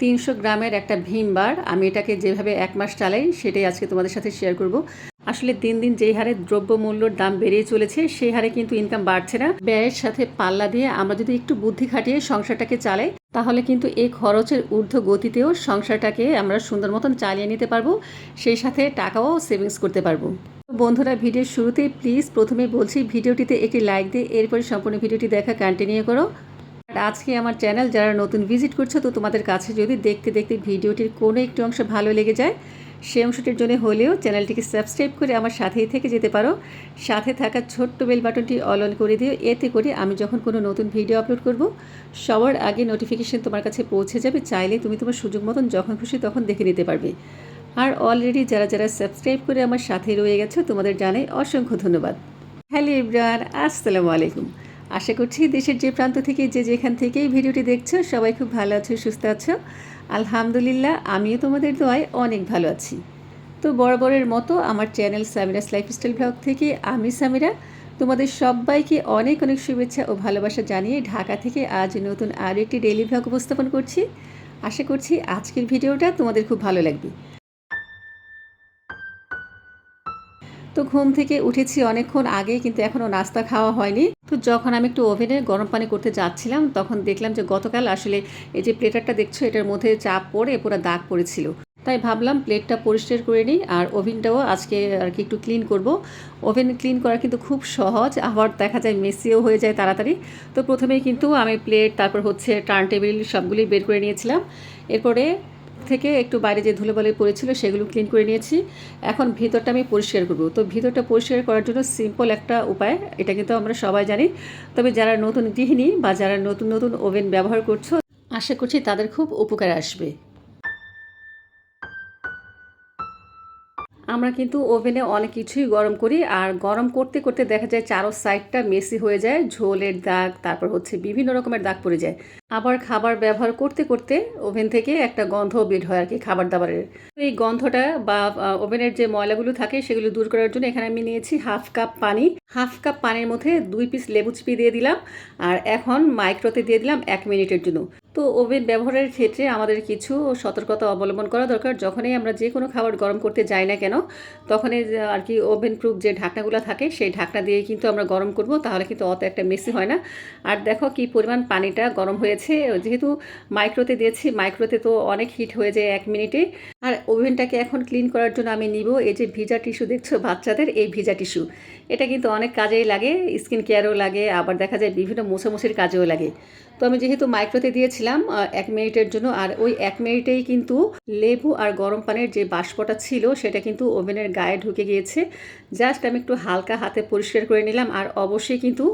তিনশো গ্রামের একটা ভীম বার। আমি এটাকে যেভাবে এক মাস চালাই, সেটাই আজকে তোমাদের সাথে শেয়ার করব। আসলে দিন দিন যেই হারে দ্রব্যমূল্যর দাম বেড়েই চলেছে, সেই হারে কিন্তু ইনকাম বাড়ছে না। ব্যয়ের সাথে পাল্লা দিয়ে আমরা যদি একটু বুদ্ধি খাটিয়ে সংসারটাকে চালাই, তাহলে কিন্তু এই খরচের ঊর্ধ্ব গতিতেও সংসারটাকে আমরা সুন্দর মতন চালিয়ে নিতে পারব। সেই সাথে টাকাও সেভিংস করতে পারব। বন্ধুরা ভিডিওর শুরুতেই প্লিজ প্রথমে বলছি ভিডিওটিতে একটি লাইক দিয়ে এরপরে সম্পূর্ণ ভিডিওটি দেখা কন্টিনিউ করো। আজকে আমার চ্যানেল যারা নতুন ভিজিট করছ, তো তোমাদের কাছে যদি দেখতে দেখতে ভিডিওটির কোনো একটি অংশ ভালো লেগে যায়, সেই অংশটির জন্য হলেও চ্যানেলটিকে সাবস্ক্রাইব করে আমার সাথেই থেকে যেতে পারো। সাথে থাকা ছোট্ট বেল বাটনটি অল অন করে দিও। এতে করে আমি যখন কোনো নতুন ভিডিও আপলোড করব, সবার আগে নোটিফিকেশন তোমার কাছে পৌঁছে যাবে। চাইলে তুমি তোমার সুযোগ মতন যখন খুশি তখন দেখে নিতে পারবে। আর অলরেডি যারা যারা সাবস্ক্রাইব করে আমার সাথে রয়ে গেছো, তোমাদের জানাই অসংখ্য ধন্যবাদ। হ্যালো ইব্রান আসসালামু আলাইকুম। আশা করছি দেশের যে প্রান্ত থেকে যে যেখান থেকেই ভিডিওটি দেখছ, সবাই খুব ভালো আছো, সুস্থ আছো। আলহামদুলিল্লাহ, আমিও তোমাদের দোয়ায় অনেক ভালো আছি। তো বরাবরের মতো আমার চ্যানেল সামিরাস লাইফস্টাইল ব্লগ থেকে আমি সামিরা। তোমাদের সবাইকে অনেক অনেক শুভেচ্ছা ও ভালোবাসা জানিয়ে ঢাকা থেকে আজ নতুন আর একটি ডেইলি ব্লগ উপস্থাপন করছি। আশা করছি আজকের ভিডিওটা তোমাদের খুব ভালো লাগবে। তো ঘুম থেকে উঠেছি অনেকক্ষণ আগে কিন্তু এখনও নাস্তা খাওয়া হয়নি। তো যখন আমি একটু ওভেনে গরম পানি করতে যাচ্ছিলাম, তখন দেখলাম যে গতকাল আসলে এই যে প্লেটারটা দেখছ, এটার মধ্যে চাপ পড়ে, পুরো দাগ পড়েছিল। তাই ভাবলাম প্লেটটা পরিষ্কার করে নিই, আর ওভেনটাও আজকে আর কি একটু ক্লিন করব। ওভেন ক্লিন করা কিন্তু খুব সহজ, আবার দেখা যায় মেসিও হয়ে যায় তাড়াতাড়ি। তো প্রথমেই কিন্তু আমি প্লেট, তারপর হচ্ছে টার্ন টেবিল সবগুলি বের করে নিয়েছিলাম। এরপরে থেকে একটু বাইরে যে ধুলোবালি পড়েছিল সেগুলো ক্লিন করে নিয়েছি। এখন ভিতরটা আমি পরিষ্কার করব। তো ভিতরটা পরিষ্কার করার জন্য সিম্পল একটা উপায়, এটা কিন্তু আমরা সবাই জানি। তবে যারা নতুন গৃহিণী বা যারা নতুন নতুন ওভেন ব্যবহার করছ, আশা করছি তাদের খুব উপকার আসবে। আমরা কিন্তু ওভেনে অনেক কিছুই গরম করি আর গরম করতে করতে দেখা যায় চারো সাইডটা মেসি হয়ে যায়, ঝোলের দাগ, তারপর হচ্ছে বিভিন্ন রকমের দাগ পড়ে যায়। আবার খাবার ব্যবহার করতে করতে ওভেন থেকে একটা গন্ধ বের হয় আর কি খাবার দাবারের তো এই গন্ধটা বা ওভেনের যে ময়লাগুলো থাকে সেগুলো দূর করার জন্য এখানে আমি নিয়েছি হাফ কাপ পানি। হাফ কাপ পানির মধ্যে দুই পিস লেবু চিপি দিয়ে দিলাম আর এখন মাইক্রোতে দিয়ে দিলাম এক মিনিটের জন্য। তো ওভেন ব্যবহারের ক্ষেত্রে আমাদের কিছু সতর্কতা অবলম্বন করা দরকার। যখনই আমরা যে কোনো খাবার গরম করতে যাই না কেন, তখনই আর কি ওভেন প্রুফ যে ঢাকনাগুলো থাকে সেই ঢাকনা দিয়ে কিন্তু আমরা গরম করব, তাহলে কিন্তু অত একটা মেসি হয় না। আর দেখো কি পরিমাণ পানিটা গরম হয়েছে যেহেতু মাইক্রোতে দিয়েছি, মাইক্রোতে তো অনেক হিট হয়ে যায় এক মিনিটে। আর ওভেনটাকে এখন ক্লিন করার জন্য আমি নিব এই যে ভিজা টিস্যু দেখছ বাচ্চাদের, এই ভিজা টিস্যু। এটা কিন্তু অনেক কাজেই লাগে, স্কিন কেয়ারও লাগে, আবার দেখা যায় বিভিন্ন মোছামুছির কাজেও লাগে। তো আমি যেহেতু মাইক্রোতে দিয়েছিলাম এক মিনিটের জন্য, আর ওই এক মিনিটেই কিন্তু লেবু আর গরম পানির যে বাষ্পটা ছিল, সেটা কিন্তু ওভেনের গায়ে ঢুকে গিয়েছে। জাস্ট আমি একটু হালকা হাতে পরিষ্কার করে নিলাম, আর অবশ্যই কিন্তু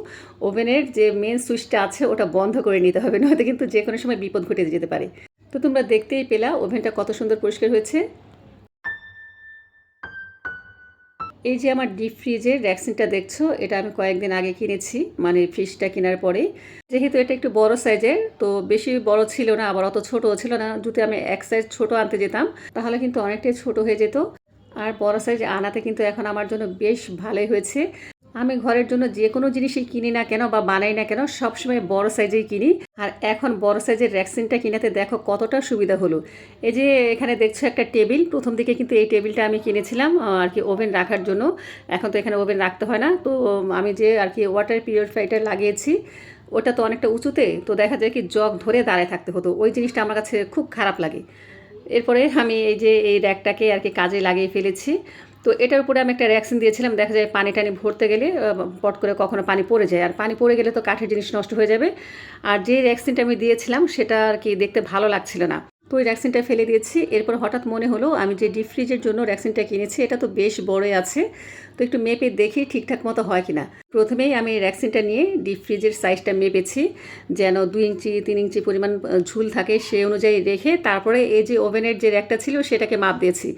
ওভেনের যে মেন সুইচটা আছে, ওটা বন্ধ করে নিতে হবে, নয়তো কিন্তু যে কোনো সময় বিপদ ঘটে যেতে পারে। তো তোমরা দেখতেই পেলা, ওভেনটা কত সুন্দর পরিষ্কার হয়েছে। এই যে আমার ডিপ ফ্রিজের ভ্যাকসিনটা দেখছ, এটা আমি কয়েকদিন আগে কিনেছি মানে ফ্রিজটা কেনার পরে যেহেতু এটা একটু বড় সাইজের তো বেশি বড় ছিল না, আবার অত ছোটও ছিল না যদি আমি এক সাইজ ছোট আনতে যেতাম, তাহলে কিন্তু অনেকটাই ছোট হয়ে যেত। আর বড় সাইজ আনাতে কিন্তু এখন আমার জন্য বেশ ভালোই হয়েছে। আমি ঘরের জন্য যে কোনো জিনিসই কিনি না কেন বা বানাই না কেন, সবসময় বড় সাইজেই কিনি। আর এখন বড় সাইজের ভ্যাকসিনটা কিনাতে দেখো কতটা সুবিধা হলো। এই যে এখানে দেখছ একটা টেবিল, প্রথম দিকে কিন্তু এই টেবিলটা আমি কিনেছিলাম আর কি ওভেন রাখার জন্য। এখন তো এখানে ওভেন রাখতে হয় না। তো আমি যে আর কি ওয়াটার পিউরিফাইটার লাগিয়েছি, ওটা তো অনেকটা উঁচুতে, তো দেখা যায় কি জগ ধরে দাঁড়ায় থাকতে হতো। ওই জিনিসটা আমার কাছে খুব খারাপ লাগে। এরপরে আমি এই যে এই র্যাকটাকে আর কি কাজে লাগিয়ে ফেলেছি। তো এটার উপরে আমি একটা রিয়াকশন দিয়েছিলাম, দেখা যায় পানি টানি ভরতে গেলে পট করে কখনো পানি পড়ে যায়। আর পানি পড়ে গেলে তো কাঠের জিনিস নষ্ট হয়ে যাবে। আর যে র্যাকসিনটা আমি দিয়েছিলাম, সেটা আর কি দেখতে ভালো লাগছিল না। তো ওই ভ্যাকসিনটা ফেলে দিয়েছি। এরপর হঠাৎ মনে হলো, আমি যে ডিপ ফ্রিজের জন্য ভ্যাকসিনটা কিনেছি, এটা তো বেশ বড়ই আছে। তো একটু মেপে দেখি ঠিকঠাক মতো হয় কিনা। প্রথমেই আমি এই ভ্যাকসিনটা নিয়ে ডিপ ফ্রিজের সাইজটা মেপেছি, যেন দুই ইঞ্চি, তিন ইঞ্চি পরিমাণ ঝুল থাকে সেই অনুযায়ী রেখে তারপরে এই যে ওভেনের যে র্যাকটা ছিল, সেটাকে মাপ দিয়েছি।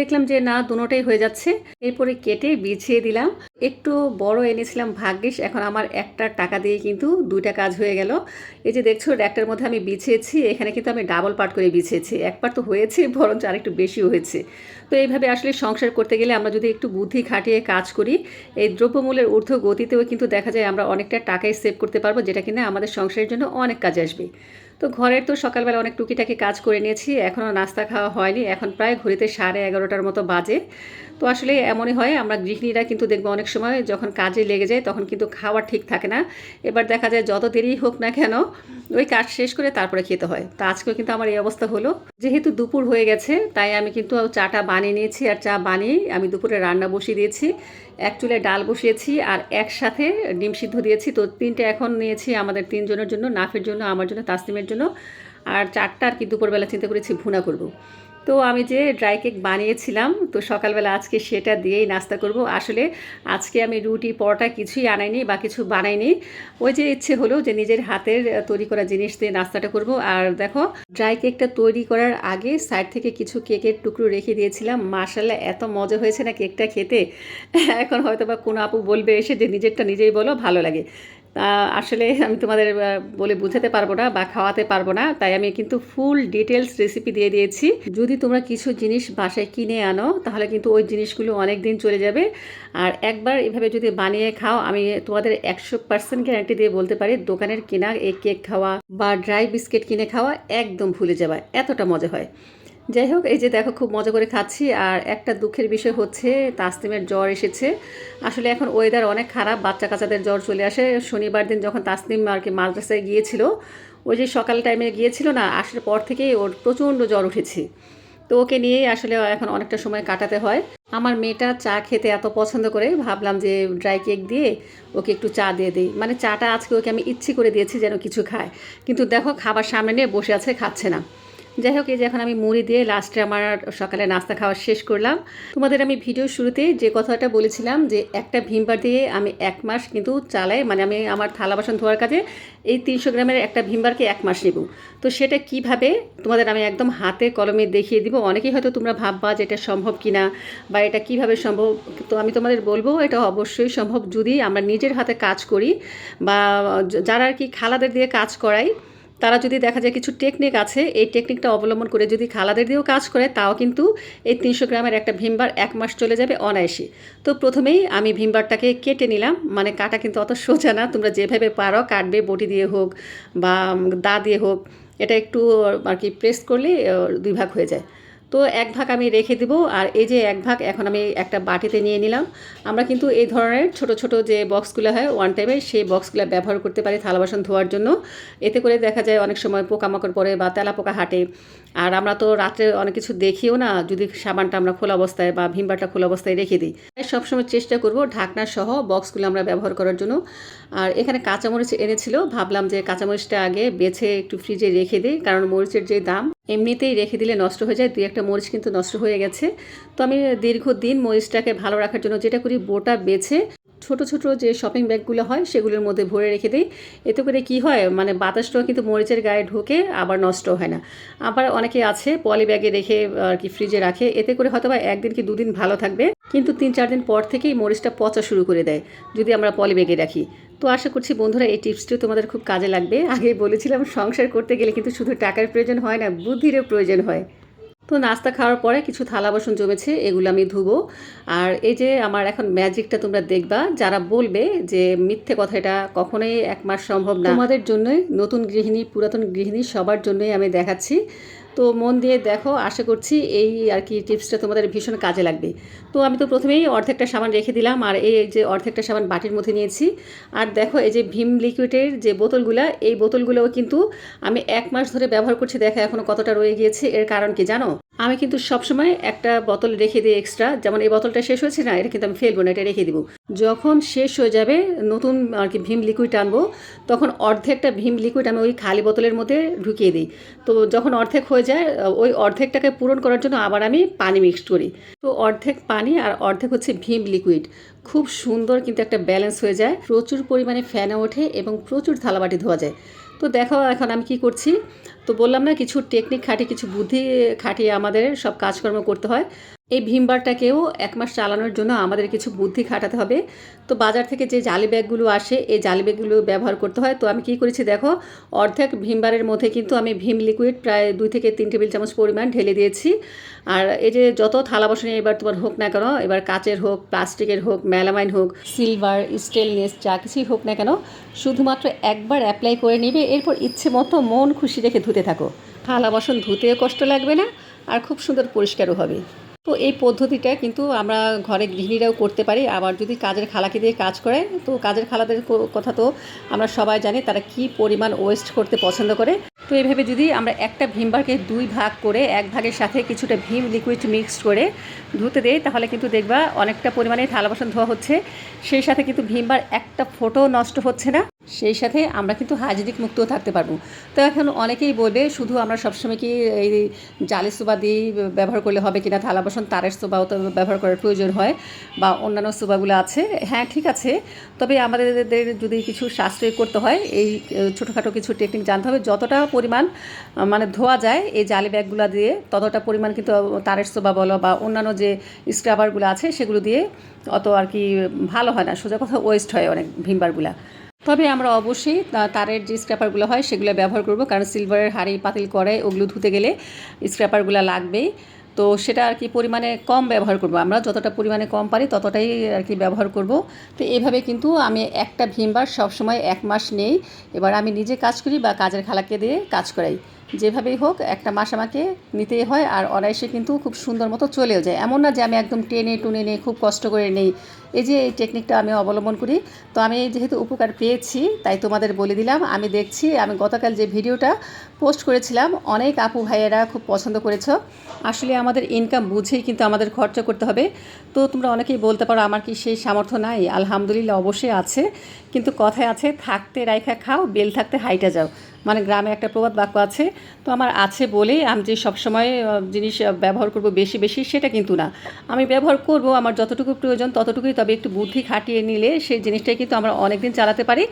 দেখলাম যে না দুটোটাই হয়ে যাচ্ছে। এরপরে কেটে বিছিয়ে দিলাম। একটু বড় এনেছিলাম ভাগ্যিস, এখন আমার একটা টাকা দিয়ে কিন্তু দুইটা কাজ হয়ে গেল। এই যে দেখছ, র্যাকটার মধ্যে আমি বিছিয়েছি, এখানে কিন্তু আমি ডাবল পার্ট করে বিছিয়েছি। এক পার্ট তো হয়েছে, বরঞ্চ আরেকটু বেশিও হয়েছে। তো এইভাবে আসলে সংসার করতে গেলে আমরা যদি একটু বুদ্ধি খাটিয়ে কাজ করি, এই দ্রব্যমূল্যের ঊর্ধ্ব গতিতেও কিন্তু দেখা যায় আমরা অনেকটা টাকাই সেভ করতে পারব, যেটা কিনা আমাদের সংসারের জন্য অনেক কাজে আসবে। তো ঘরের তো সকালবেলা অনেক টুকিটাকি কাজ করে নিয়েছি, এখনও নাস্তা খাওয়া হয়নি, এখন প্রায় ঘড়িতে সাড়ে এগারোটার মতো বাজে। তো আসলে এমনই হয়, আমরা গৃহিণীরা কিন্তু দেখব অনেক সময় যখন কাজে লেগে যায় তখন কিন্তু খাওয়া ঠিক থাকে না। এবার দেখা যায় যত দেরি হোক না কেন, ওই কাজ শেষ করে তারপরে খেতে হয়। তো আজকেও কিন্তু আমার এই অবস্থা হলো। যেহেতু দুপুর হয়ে গেছে, তাই আমি কিন্তু চাটা বানিয়ে নিয়েছি, আর চা বানিয়ে আমি দুপুরে রান্না বসিয়ে দিয়েছি। এক চুলে ডাল বসিয়েছি আর একসাথে ডিম সিদ্ধ দিয়েছি তো তিনটে এখন নিয়েছি আমাদের তিনজনের জন্য, নাফের জন্য, আমার জন্য তাসলিমের জন্য আর চারটা আর কি দুপুরবেলা চিন্তা করেছি ভুনা করব। তো আমি যে ড্রাই কেক বানিয়েছিলাম, তো সকালবেলা আজকে সেটা দিয়েই নাস্তা করব। আসলে আজকে আমি রুটি, পরোটা কিছুই আনাইনি বা কিছু বানাইনি। ওই যে ইচ্ছে হলো যে নিজের হাতের তৈরি করা জিনিস দিয়ে নাস্তাটা করব। আর দেখো ড্রাই কেকটা তৈরি করার আগে সাইড থেকে কিছু কেকের টুকরো রেখে দিয়েছিলাম। মার্শাল্লাহ এত মজা হয়েছে না কেকটা খেতে। এখন হয়তো বা কোনো আপু বলবে এসে যে নিজেরটা নিজেই বলো, ভালো লাগে। তা আসলে আমি তোমাদের বলে বুঝাতে পারব না বা খাওয়াতে পারব না, তাই আমি কিন্তু ফুল ডিটেলস রেসিপি দিয়ে দিয়েছি। যদি তোমরা কিছু জিনিস বাসায় কিনে আনো, তাহলে কিন্তু ওই জিনিসগুলো অনেক দিন চলে যাবে। আর একবার এভাবে যদি বানিয়ে খাও, আমি তোমাদের একশো পার্সেন্ট গ্যারান্টি দিয়ে বলতে পারি, দোকানের কেনা এই কেক খাওয়া বা ড্রাই বিস্কিট কিনে খাওয়া একদম ভুলে যাবে, এতটা মজা হয়। যাই হোক এই যে দেখো, খুব মজা করে খাচ্ছি, আর একটা দুঃখের বিষয় হচ্ছে তাসনিমের জ্বর এসেছে। আসলে এখন ওয়েদার অনেক খারাপ বাচ্চা কাচ্চাদের জ্বর চলে আসে। শনিবার দিন যখন তাসনিম আর কি মাদ্রাসায় গিয়েছিল, ওই যে সকাল টাইমে গিয়েছিল না, আসার পর থেকেই ওর প্রচণ্ড জ্বর উঠেছে। তো ওকে নিয়েই আসলে এখন অনেকটা সময় কাটাতে হয়। আমার মেয়েটা চা খেতে এত পছন্দ করে, ভাবলাম যে ড্রাই কেক দিয়ে ওকে একটু চা দিয়ে দিই। মানে চাটা আজকে ওকে আমি ইচ্ছে করে দিয়েছি যেন কিছু খায়। কিন্তু দেখো, খাবার সামনে নিয়ে বসে আছে, খাচ্ছে না। যাই হোক, এই যে এখন আমি মুড়ি দিয়ে লাস্টে আমার সকালে নাস্তা খাওয়া শেষ করলাম। তোমাদের আমি ভিডিও শুরুতে যে কথাটা বলেছিলাম যে একটা ভিমবার দিয়ে আমি এক মাস কিন্তু চালাই মানে আমি আমার থালা বাসন ধোয়ার কাজে এই তিনশো গ্রামের একটা ভিমবারকে এক মাস নেব। তো সেটা কীভাবে? তোমাদের আমি একদম হাতে কলমে দেখিয়ে দিব। অনেকেই হয়তো তোমরা ভাববা যে এটা সম্ভব কিনা বা এটা কীভাবে সম্ভব? তো আমি তোমাদের বলব, এটা অবশ্যই সম্ভব যদি আমরা নিজের হাতে কাজ করি বা যারা আর কি খালাদের দিয়ে কাজ করাই তারা যদি দেখা যায় কিছু টেকনিক আছে, এই টেকনিকটা অবলম্বন করে যদি খালাদের দিয়েও কাজ করে, তাও কিন্তু এই তিনশো গ্রামের একটা ভিমবার এক মাস চলে যাবে অনায়াসে। তো প্রথমেই আমি ভিমবারটাকে কেটে নিলাম মানে কাটা কিন্তু অত সোজা না, তোমরা যেভাবে পারো কাটবে, বটি দিয়ে হোক বা দা দিয়ে হোক, এটা একটু আর কি প্রেস করলে দুই ভাগ হয়ে যায়। তো এক ভাগ আমি রেখে দিব, আর এই যে এক ভাগ এখন আমি একটা বাটিতে নিয়ে নিলাম। আমরা কিন্তু এই ধরনের ছোট ছোট যে বক্সগুলো হয় ওয়ান টাইমে সেই বক্সগুলো ব্যবহার করতে পারি থালা বাসন ধোয়ার জন্য। এতে করে দেখা যায় অনেক সময় পোকামাকড় পড়ে বা তেলা পোকা হাঁটে। আর আমরা তো রাত্রে অনেক কিছু দেখিও না, যদি সাবানটা আমরা খোলা অবস্থায় বা ভিমবারটা খোলা অবস্থায় রেখে দিই। সবসময় চেষ্টা করব ঢাকনা সহ বক্সগুলো আমরা ব্যবহার করার জন্য। আর এখানে কাঁচামরিচ এনেছিল, ভাবলাম যে কাঁচামরিচটা আগে বেছে একটু ফ্রিজে রেখে দিই, কারণ মরিচের যে দাম এমনিতেই রেখে দিলে নষ্ট হয়ে যায়, দুই একটা মরিচ কিন্তু নষ্ট হয়ে গেছে। তো আমি দীর্ঘদিন মরিচটাকে ভালো রাখার জন্য যেটা করি বোটা বেছে ছোট ছোট যে শপিং ব্যাগগুলো হয় সেগুলোর মধ্যে ভরে রেখে দিই। এতে করে কি হয় মানে বাতাসটাও কিন্তু মরিচের গায়ে ঢোকে, আবার নষ্ট হয় না। আবার অনেকে আছে পলি ব্যাগে রেখে আর কি ফ্রিজে রাখে, এতে করে হয়তো বা একদিন কি দুদিন ভালো থাকবে। কিন্তু তিন, চার দিন পর থেকেই মরিচটা পচা শুরু করে দেয়, যদি আমরা পলি ব্যাগে রাখি। তো আশা করছি বন্ধুরা এই টিপসটিও তোমাদের খুব কাজে লাগবে। আগেই বলেছিলাম, সংসার করতে গেলে কিন্তু শুধু টাকার প্রয়োজন হয় না, বুদ্ধিরও প্রয়োজন হয়। তো নাস্তা খাওয়ার পরে কিছু থালা বাসন জমেছে, এগুলো আমি ধুবো। আর এই যে আমার এখন ম্যাজিকটা তোমরা দেখবা, যারা বলবে যে মিথ্যে কথা, এটা কখনোই এক মাস সম্ভব না। তোমাদের জন্যই নতুন গৃহিণী, পুরাতন গৃহিণী সবার জন্যই আমি দেখাচ্ছি। তো মন দিয়ে দেখো, আশা করছি এই আর কি টিপসটা তোমাদের ভীষণ কাজে লাগবে। তো আমি তো প্রথমেই অর্ধেকটা সাবান রেখে দিলাম, আর এই যে অর্ধেকটা সাবান বাটির মধ্যে নিয়েছি। আর দেখো, এই যে ভীম লিকুইডের যে বোতলগুলো, এই বোতলগুলোও কিন্তু আমি এক মাস ধরে ব্যবহার করছি, দেখা এখনও কতটা রয়ে গিয়েছে, এর কারণ কি জানো? আমি কিন্তু সবসময় একটা বোতল রেখে দিই এক্সট্রা যেমন এই বোতলটা শেষ হয়েছে না, এটা কিন্তু আমি ফেলব না, এটা রেখে দিব। যখন শেষ হয়ে যাবে, নতুন আর কি ভীম লিকুইড আনব, তখন অর্ধেকটা ভীম লিকুইড আমি ওই খালি বোতলের মধ্যে ঢুকিয়ে দিই। তো যখন অর্ধেক হয়ে যায়, ওই অর্ধেকটাকে পূরণ করার জন্য আবার আমি পানি মিক্সড করি। তো অর্ধেক পানি আর অর্ধেক হচ্ছে ভীম লিকুইড খুব সুন্দর কিন্তু একটা ব্যালেন্স হয়ে যায়। প্রচুর পরিমাণে ফ্যানে ওঠে এবং প্রচুর থালাবাটি ধোয়া যায়। তো দেখো এখন আমি কি করছি তো বললাম না কিছু টেকনিক খাটিয়ে কিছু বুদ্ধি খাটিয়ে আমাদের সব কাজকর্ম করতে হয়। এই ভীমবারটাকেও এক মাস চালানোর জন্য আমাদের কিছু বুদ্ধি খাটাতে হবে। তো বাজার থেকে যে জালি ব্যাগগুলো আসে, এই জালি ব্যাগগুলো ব্যবহার করতে হয়। তো আমি কি করেছি দেখো, অর্ধেক ভীমবারের মধ্যে কিন্তু আমি ভীম লিকুইড প্রায় দুই থেকে তিন টেবিল চামচ পরিমাণ ঢেলে দিয়েছি। আর এই যে যত থালা বাসনে এবার তোমার হোক না কেন, এবার কাচের হোক, প্লাস্টিকের হোক, মেলামাইন হোক সিলভার স্টেনলেস যা কিছুই হোক না কেন, শুধুমাত্র একবার অ্যাপ্লাই করে নেবে, এরপর ইচ্ছে মতো মন খুশি রেখে ধুতে থাকো। থালা বাসন ধুতেও কষ্ট লাগবে না, আর খুব সুন্দর পরিষ্কারও হবে। তো এই পদ্ধতিটা কিন্তু আমরা ঘরে গৃহিণীরাও করতে পারি। আবার যদি কাজের খালাকে দিয়ে কাজ করে তো কাজের খালাদের কথা তো আমরা সবাই জানি, তারা কি পরিমাণ ওয়েস্ট করতে পছন্দ করে। তো এইভাবে যদি আমরা একটা ভীমবারকে দুই ভাগ করে এক ভাগের সাথে কিছুটা ভীম লিকুইড মিক্সড করে ধুতে দেই, তাহলে কিন্তু দেখবা অনেকটা পরিমাণে থালা বাসন ধোয়া হচ্ছে। সেই সাথে কিন্তু ভীমবার একটা ফোটো নষ্ট হচ্ছে না। সেই সাথে আমরা কিন্তু হাইজেনিক মুক্তও থাকতে পারব। তো এখন অনেকেই বলবে, শুধু আমরা সবসময় কি এই জালের সোবা দিয়েই ব্যবহার করলে হবে কিনা? থালা বাসন তারের সোবাও তো ব্যবহার করার প্রয়োজন হয় বা অন্যান্য সোবাগুলো আছে। হ্যাঁ ঠিক আছে। তবে আমাদের যদি কিছু সাশ্রয় করতে হয়, এই ছোটোখাটো কিছু টেকনিক জানতে হবে। যতটা পরিমাণ মানে ধোয়া যায় এই জালি ব্যাগগুলো দিয়ে, ততটা পরিমাণ কিন্তু তারের সোবা বলো বা অন্যান্য যে স্ক্রাবারগুলো আছে সেগুলো দিয়ে অত আর কি ভালো হয় না, সোজা কথা ওয়েস্ট হয় অনেক ভিমবারগুলা তবে আমরা অবশ্যই তারের যে স্ক্র্যাপারগুলো হয় সেগুলো ব্যবহার করব, কারণ সিলভারের হাড়ি পাতিল করে ওগুলো ধুতে গেলে স্ক্র্যাপারগুলো লাগবেই। তো সেটা আর কি পরিমাণে কম ব্যবহার করব। আমরা যতটা পরিমাণে কম পারি ততটাই আর কি ব্যবহার করব। তো এভাবে কিন্তু আমি একটা ভীমবার সবসময় এক মাস নেই। এবার আমি নিজে কাজ করি বা কাজের খালাকে দিয়ে কাজ করাই। যেভাবেই হোক, একটা মাস আমাকে নিতেই হয় আর অনায়াসে কিন্তু খুব সুন্দর মতো চলেও যায়। এমন না যে আমি একদম টেনে টুনে নেই খুব কষ্ট করে নেই। এই যে এই টেকনিকটা আমি অবলম্বন করি, তো আমি যেহেতু উপকার পেয়েছি, তাই তোমাদের বলে দিলাম। আমি দেখছি, আমি গতকাল যে ভিডিওটা পোস্ট করেছিলাম, অনেক আপু ভাইয়েরা খুব পছন্দ করেছ। আসলে আমাদের ইনকাম বুঝেই কিন্তু আমাদের খরচা করতে হবে। তো তোমরা অনেকেই বলতে পারো, আমার কি সেই সামর্থ্য নাই? আলহামদুলিল্লাহ অবশ্যই আছে। কিন্তু কথায় আছে, থাকতে রাইখা খাও, বেল থাকতে হাইটা যাও। মানে গ্রামে একটা প্রবাদ বাক্য আছে, তো আমার আছে বলেই আমি যে সবসময় জিনিস ব্যবহার করব বেশি বেশি সেটা কিন্তু না। আমি ব্যবহার করব, আমার যতটুকু প্রয়োজন ততটুকুই, তবে একটু বুদ্ধি খাটিয়ে নিলে সেই জিনিসটাই কিন্তু আমরা অনেক দিন চালাতে পারি।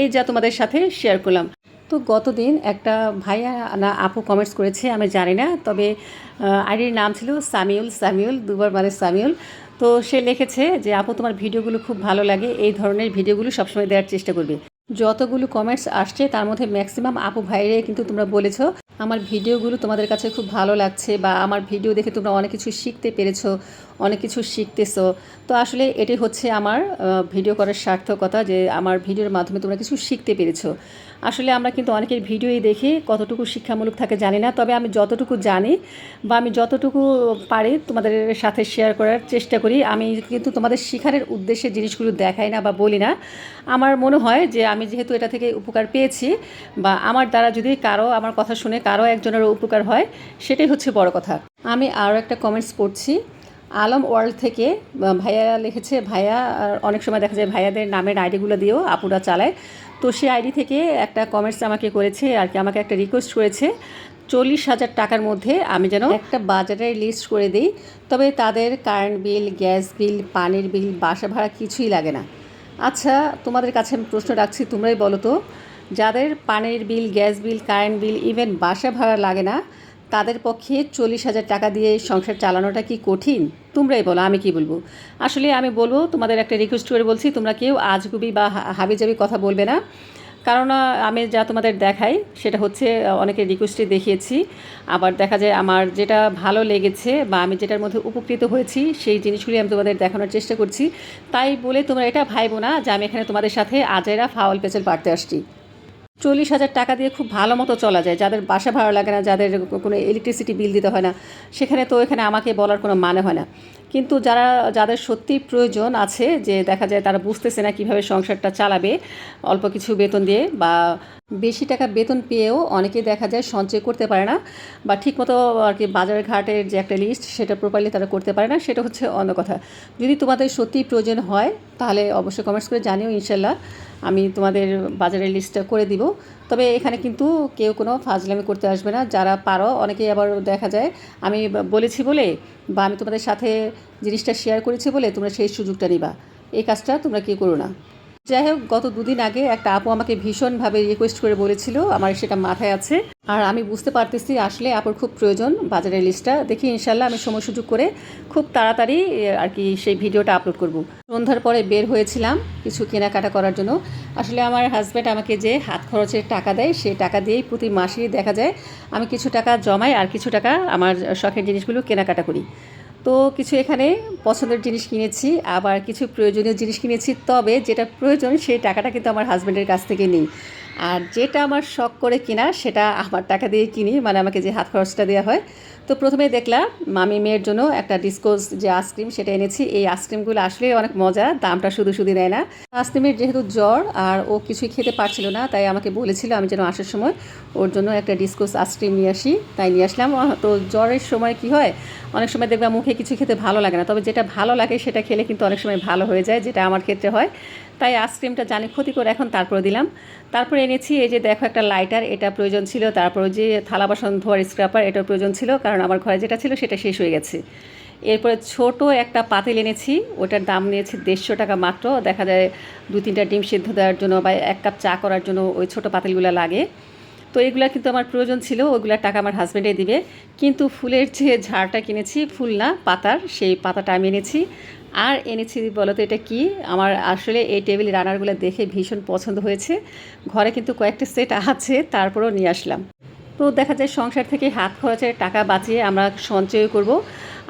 এই যা তোমাদের সাথে শেয়ার করলাম। তো গতদিন একটা ভাইয়া না, আপু কমেন্টস করেছে, আমি জানি না, তবে আইডির নাম ছিল সামিউল সামিউল, দুবার মানে সামিউল। তো সে লিখেছে যে, আপু, তোমার ভিডিওগুলো খুব ভালো লাগে, এই ধরনের ভিডিওগুলো সবসময় দেওয়ার চেষ্টা করবে। যতগুলো কমেন্টস আসছে, তার মধ্যে ম্যাক্সিমাম আপু ভাইরে কিন্তু তোমরা বলেছ। আমার ভিডিওগুলো তোমাদের কাছে খুব ভালো লাগছে বা আমার ভিডিও দেখে তোমরা অনেক কিছু শিখতে পেরেছ। অনেক কিছু শিখতেছো। তো আসলে এটি হচ্ছে আমার ভিডিও করার সার্থকতা যে আমার ভিডিওর মাধ্যমে তোমরা কিছু শিখতে পেরেছ। আসলে আমরা কিন্তু অনেকের ভিডিওই দেখি কতটুকু শিক্ষামূলক থাকে জানি না, তবে আমি যতটুকু জানি বা আমি যতটুকু পারি তোমাদের সাথে শেয়ার করার চেষ্টা করি, আমি কিন্তু তোমাদের শিখারের উদ্দেশ্যে জিনিসগুলো দেখাই না বা বলি না। আমার মনে হয় যে আমি যেহেতু এটা থেকে উপকার পেয়েছি বা আমার দ্বারা যদি কারও, আমার কথা শুনে কারও একজনের উপকার হয়, সেটাই হচ্ছে বড় কথা। আমি আরও একটা কমেন্টস পড়ছি। আলম ওয়ার্ল্ড থেকে ভাইয়া লিখেছে, ভাইয়া অনেক সময় দেখা যায় ভাইয়াদের নামের আইডিগুলো দিয়েও আপুরা চালায়। তো সেই আইডি থেকে একটা কমেন্টস আমাকে করেছে, আর কি আমাকে একটা রিকোয়েস্ট করেছে, চল্লিশ হাজার টাকার মধ্যে আমি যেন একটা বাজারের লিস্ট করে দিই। তবে তাদের কারেন্ট বিল গ্যাস বিল পানির বিল বাসা ভাড়া কিছুই লাগে না। আচ্ছা তোমাদের কাছে আমি প্রশ্ন রাখছি, তোমরাই বলো তো, যাদের পানির bill gas bill current bill even বাসা ভাড়া লাগে না তাদের পক্ষে চল্লিশ হাজার টাকা দিয়ে সংসার চালানোটা কি কঠিন? তোমরাই বলো আমি কি বলব? আসলে আমি বলব তোমাদের একটা রিকোয়েস্ট করে বলছি তোমরা কেউ আজগুবি বা হাবিজাবি কথা বলবে না। কারণ আমি যা তোমাদের দেখাই সেটা হচ্ছে আহ, অনেকের রিকোয়েস্টে দেখিয়েছি। আবার দেখা যায় আমার যেটা ভালো লেগেছে বা আমি যেটার মধ্যে উপকৃত হয়েছি সেই জিনিসগুলি আমি তোমাদের দেখানোর চেষ্টা করছি। তাই বলে তোমরা এটা ভাইবো না যে আমি এখানে তোমাদের সাথে আজেরা ফাওয়াল পেঁচেল পাড়তে আসছি। চল্লিশ হাজার টাকা দিয়ে খুব ভালো মতো চলা যায়। যাদের বাসা ভাড়া লাগে না, যাদের কোনো ইলেকট্রিসিটি বিল দিতে হয় না, সেখানে তো এখানে আমাকে বলার কোনো মানে হয় না। কিন্তু যারা, যাদের সত্যি প্রয়োজন আছে যে দেখা যায় তারা বুঝতেছে না কীভাবে সংসারটা চালাবে, অল্প কিছু বেতন দিয়ে বা বেশি টাকা বেতন পেয়েও অনেকেই দেখা যায় সঞ্চয় করতে পারে না বা ঠিকমতো আর কি বাজার ঘাটের যে একটা লিস্ট সেটা প্রপারলি তারা করতে পারে না, সেটা হচ্ছে অন্য কথা। যদি তোমাদের সত্যিই প্রয়োজন হয়, তাহলে অবশ্যই কমেন্টস করে জানিও ইনশাল্লাহ। আমি তোমাদের বাজারের লিস্টটা করে দিব। তবে এখানে কিন্তু কেউ কোনো ফাজলামি করতে আসবে না। যারা পারো, অনেকেই আবার দেখা যায়, আমি বলেছি বলে বা আমি তোমাদের সাথে জিনিসটা শেয়ার করেছি বলে তোমরা সেই সুযোগটা নিবা। এই কাজটা তোমরা কেউ করো না। যাই হোক, গত দুদিন আগে একটা আপু আমাকে ভীষণভাবে রিকোয়েস্ট করে বলেছিল, আমার সেটা মাথায় আছে। আর আমি বুঝতে পারতেছি আসলে আপুর খুব প্রয়োজন বাজারের লিস্টটা দেখি ইনশাল্লাহ আমি সময় সুযোগ করে খুব তাড়াতাড়ি আর কি সেই ভিডিওটা আপলোড করব। সন্ধ্যার পরে বের হয়েছিলাম কিছু কেনাকাটা করার জন্য। আসলে আমার হাজব্যান্ড আমাকে যে হাত খরচের টাকা দেয় সেই টাকা দিয়েই প্রতি মাসেই দেখা যায়। আমি কিছু টাকা জমাই আর কিছু টাকা আমার শখের জিনিসগুলো কেনাকাটা করি। তো কিছু এখানে পছন্দের জিনিস কিনেছি, আবার কিছু প্রয়োজনীয় জিনিস কিনেছি, তবে যেটা প্রয়োজন সেই টাকাটা কিন্তু আমার হাজব্যান্ডের কাছ থেকে নেই। আর যেটা আমার শখ করে কিনা, সেটা আমার টাকা দিয়ে কিনি মানে আমাকে যে হাত খরচটা দেওয়া হয় তো প্রথমে দেখলাম মামি মেয়ের জন্য একটা ডিসকোস যে আইসক্রিম, সেটা এনেছি। এই আইসক্রিমগুলো আসলে অনেক মজা, দামটা শুধু শুধু নেয় না। আইসক্রিমের যেহেতু জ্বর আর ও কিছুই খেতে পারছিল না, তাই আমাকে বলেছিল আমি যেন আসার সময় ওর জন্য একটা ডিসকোস আইসক্রিম নিয়ে আসি। তাই নিয়ে আসলাম। তো জ্বরের সময় কি হয়? অনেক সময় দেখবা মুখে কিছু খেতে ভালো লাগে না। তবে যেটা ভালো লাগে সেটা খেলে কিন্তু অনেক সময় ভালো হয়ে যায়, যেটা আমার ক্ষেত্রে হয়। তাই আইসক্রিমটা জানি ক্ষতি করে এখন তারপরে দিলাম। তারপরে এনেছি, এই যে দেখো একটা লাইটার এটা প্রয়োজন ছিল। তারপর যে থালা বাসন ধোয়ার স্ক্রাপার এটার প্রয়োজন ছিল, কারণ আমার ঘরে যেটা ছিল সেটা শেষ হয়ে গেছে। এরপরে ছোট একটা পাতিল এনেছি, ওটার দাম নিয়েছি দেড়শো টাকা মাত্র। দেখা যায় দু তিনটা ডিম সিদ্ধ দেওয়ার জন্য বা এক কাপ চা করার জন্য ওই ছোট পাতিলগুলো লাগে। তো এগুলো কিন্তু আমার প্রয়োজন ছিল ওইগুলার টাকা আমার হাজব্যান্ডে দিবে। কিন্তু ফুলের যে ঝাড়টা কিনেছি, ফুল না, পাতার, সেই পাতাটা আমি এনেছি। আর এনেছি বলো তো এটা কি? আমার আসলে এই টেবিল রানারগুলো দেখে ভীষণ পছন্দ হয়েছে। ঘরে কিন্তু কয়েকটা সেট আছে, তারপরেও নিয়ে আসলাম। তো দেখা যায় সংসার থেকে হাত খরচের টাকা বাঁচিয়ে আমরা সঞ্চয় করব।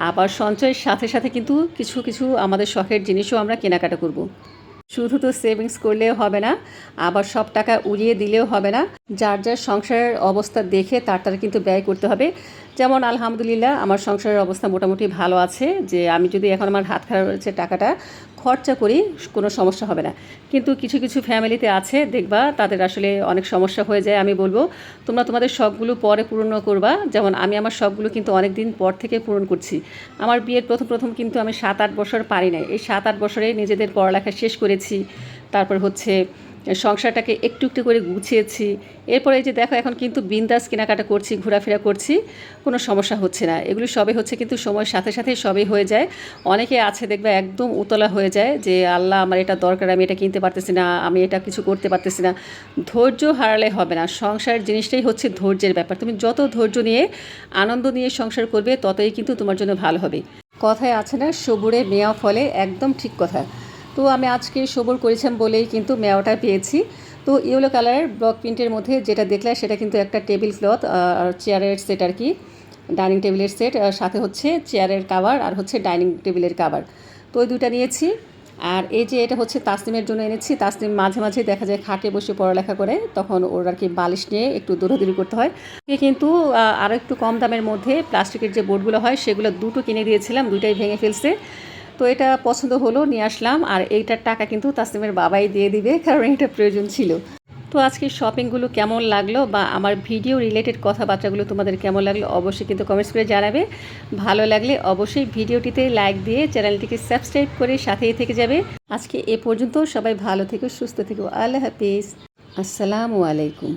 আবার সঞ্চয়ের সাথে সাথে কিন্তু কিছু কিছু আমাদের শখের জিনিসও আমরা কেনাকাটা করব। শুধু তো সেভিংস করলেও হবে না, আবার সব টাকা উড়িয়ে দিলেও হবে না। যার যার সংসারের অবস্থা দেখে তার তার কিন্তু ব্যয় করতে হবে। যেমন আলহামদুলিল্লাহ আমার সংসারের অবস্থা মোটামুটি ভালো আছে, যে আমি যদি এখন আমার হাত খরচের টাকাটা খরচা করি, কোনো সমস্যা হবে না। কিন্তু কিছু কিছু ফ্যামিলিতে আছে, দেখবা তাদের আসলে অনেক সমস্যা হয়ে যায়, আমি বলব। তোমরা তোমাদের শখগুলো পরে পূর্ণ করবা। যেমন আমি আমার শখগুলো কিন্তু অনেক দিন পর থেকে পূরণ করছি। আমার বিয়ের প্রথম প্রথম কিন্তু আমি সাত, আট বছর পারি নাই। এই সাত, আট বছরে নিজেদের পড়ালেখা শেষ করেছি। তারপর হচ্ছে সংসারটাকে একটু একটু করে গুছিয়েছি। এরপরে এই যে দেখো, এখন কিন্তু বিন্দাস কেনাকাটা করছি, ঘোরাফেরা করছি, কোনো সমস্যা হচ্ছে না। এগুলো সবে হচ্ছে কিন্তু সময়ের সাথে সাথে সবই হয়ে যায়। অনেকে আছে দেখবে একদম উতলা হয়ে যায় যে, আল্লাহ, আমার এটা দরকার, আমি এটা কিনতে পারতেছি না, আমি এটা কিছু করতে পারতেছি না। ধৈর্য হারালে হবে না। সংসার জিনিসটাই হচ্ছে ধৈর্যের ব্যাপার। তুমি যত ধৈর্য নিয়ে আনন্দ নিয়ে সংসার করবে, ততই কিন্তু তোমার জন্য ভালো হবে। কথায় আছে না, সবুরে মেয়া ফলে একদম ঠিক কথা। তো আমি আজকে সবুর করেছিলাম বলেই কিন্তু মেয়াটা পেয়েছি। তো ইয়েলো কালারের ব্লক প্রিন্টের মধ্যে যেটা দেখলে সেটা কিন্তু একটা টেবিল ক্লথ আর চেয়ারের সেট আর কি, ডাইনিং টেবিলের সেট সাথে হচ্ছে চেয়ারের কাভার আর হচ্ছে ডাইনিং টেবিলের কাভার। তো ওই দুটা নিয়েছি। আর এই যে এটা হচ্ছে তাসনিমের জন্য এনেছি, তাসনিম মাঝে মাঝে দেখা যায় খাটে বসে পড়ালেখা করে, তখন ওর আর কি বালিশ নিয়ে একটু দৌড়াদৌড়ি করতে হয়। কিন্তু আরও একটু কম দামের মধ্যে প্লাস্টিকের যে বোর্ডগুলো হয়, সেগুলো দুটো কিনে দিয়েছিলাম, দুইটাই ভেঙে ফেলছে। তো এটা পছন্দ হলো, নিয়ে আসলাম। আর এইটার টাকা কিন্তু তাসনিমের বাবাই দিয়ে দিবে, কারণ এটা প্রয়োজন ছিল। তো আজকে শপিংগুলো কেমন লাগল বা আমার ভিডিও রিলেটেড কথাবার্তাগুলো তোমাদের কেমন লাগল অবশ্যই কিন্তু কমেন্টস করে জানাবে। ভালো লাগলে অবশ্যই ভিডিওটিতে লাইক দিয়ে চ্যানেলটিকে সাবস্ক্রাইব করে সাথেই থেকে যাবে। আজকে এ পর্যন্ত সবাই ভালো থেকো, সুস্থ থেকো। আল্লাহ হাফিজ। আসসালামু আলাইকুম।